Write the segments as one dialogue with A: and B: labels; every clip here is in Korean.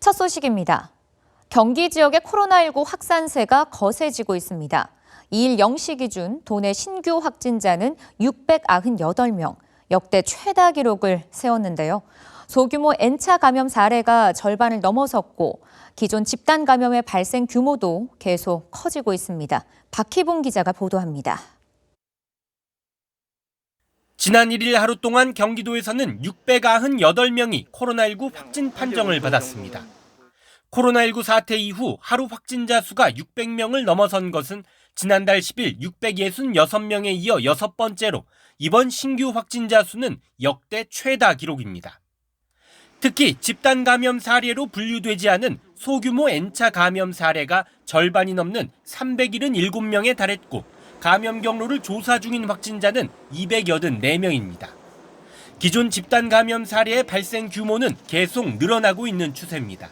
A: 첫 소식입니다. 경기 지역의 코로나19 확산세가 거세지고 있습니다. 2일 0시 기준 도내 신규 확진자는 698명, 역대 최다 기록을 세웠는데요. 소규모 N차 감염 사례가 절반을 넘어섰고 기존 집단 감염의 발생 규모도 계속 커지고 있습니다. 박희봉 기자가 보도합니다.
B: 지난 1일 하루 동안 경기도에서는 698명이 코로나19 확진 판정을 받았습니다. 코로나19 사태 이후 하루 확진자 수가 600명을 넘어선 것은 지난달 10일 666명에 이어 여섯 번째로 이번 신규 확진자 수는 역대 최다 기록입니다. 특히 집단 감염 사례로 분류되지 않은 소규모 N차 감염 사례가 절반이 넘는 377명에 달했고 감염 경로를 조사 중인 확진자는 284명입니다. 기존 집단 감염 사례의 발생 규모는 계속 늘어나고 있는 추세입니다.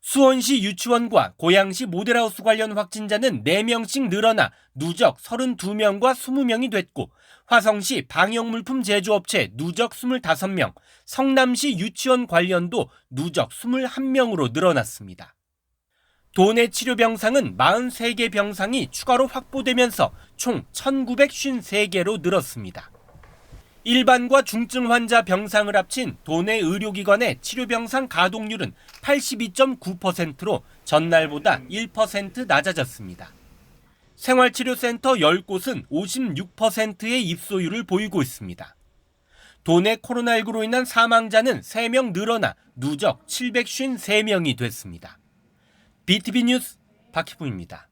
B: 수원시 유치원과 고양시 모델하우스 관련 확진자는 4명씩 늘어나 누적 32명과 20명이 됐고 화성시 방역물품 제조업체 누적 25명, 성남시 유치원 관련도 누적 21명으로 늘어났습니다. 도내 치료 병상은 43개 병상이 추가로 확보되면서 총 1953개로 늘었습니다. 일반과 중증 환자 병상을 합친 도내 의료기관의 치료병상 가동률은 82.9%로 전날보다 1% 낮아졌습니다. 생활치료센터 10곳은 56%의 입소율을 보이고 있습니다. 도내 코로나19로 인한 사망자는 3명 늘어나 누적 753명이 됐습니다. BTV 뉴스 박희부입니다.